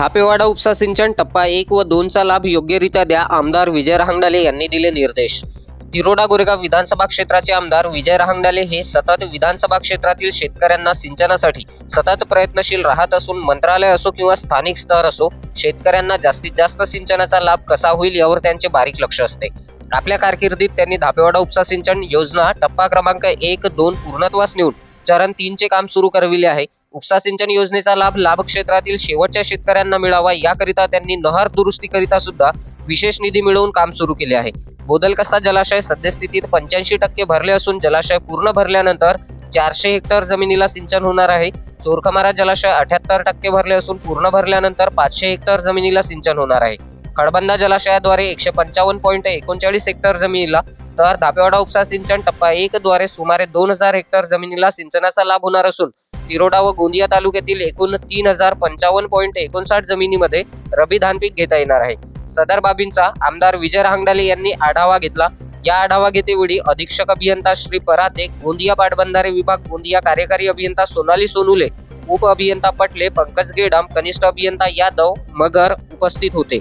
धापेवाडा उपसा सिंचन टप्पा एक व दोनचा लाभ योग्यरित्या द्या आमदार विजय रहांगडाले यांनी दिले निर्देश. तिरोडा गोरेगाव विधानसभा क्षेत्राचे आमदार विजय रहांगडाले हे सतत विधानसभा क्षेत्रातील शेतकऱ्यांना सिंचनासाठी सतत प्रयत्नशील राहत असून मंत्रालय असो किंवा स्थानिक स्तर असो शेतकऱ्यांना जास्तीत जास्त सिंचनाचा लाभ कसा होईल यावर त्यांचे बारीक लक्ष असते. आपल्या कारकिर्दीत त्यांनी धापेवाडा उपसा सिंचन योजना टप्पा क्रमांक एक दोन पूर्णत्वास नेऊन चरण तीनचे काम सुरू करविले आहे. उपसा सिंचन योजनेचा लाभ लाभक्षेत्रातील शेवटच्या शेतकऱ्यांना मिळावा याकरिता त्यांनी नहर दुरुस्तीकरिता सुद्धा विशेष निधी मिळवून काम सुरू केले आहे. बोदलकसा जलाशय सद्यस्थितीत पंच्याऐंशी टक्के भरले असून जलाशय पूर्ण भरल्यानंतर चारशे हेक्टर जमिनीला सिंचन होणार आहे. चोरखमारा जलाशय अठ्याहत्तर टक्के भरले असून पूर्ण भरल्यानंतर पाचशे हेक्टर जमिनीला सिंचन होणार आहे. खडबंदा जलाशयाद्वारे एकशे पंचावन्न पॉईंट एकोणचाळीस हेक्टर जमिनीला तर धापेवाडा उपसा सिंचन टप्पा एक द्वारे सुमारे दोन हजार हेक्टर जमिनीला सिंचनाचा लाभ होणार असून तिरोडा व गोंदिया तालुक्यातील एकूण तीन हजार पंचावन्न पॉईंट एकोणसाठ जमिनीमध्ये रबी धान पीक घेता येणार आहे. सदर बाबींचा आमदार विजय रांगडाले यांनी आढावा घेतला. या आढावा घेतेवेळी अधीक्षक अभियंता श्री पराते गोंदिया पाटबंधारे विभाग गोंदिया कार्यकारी अभियंता सोनाली सोनुले उप अभियंता पटले पंकज गेडाम कनिष्ठ अभियंता यादव मगर उपस्थित होते.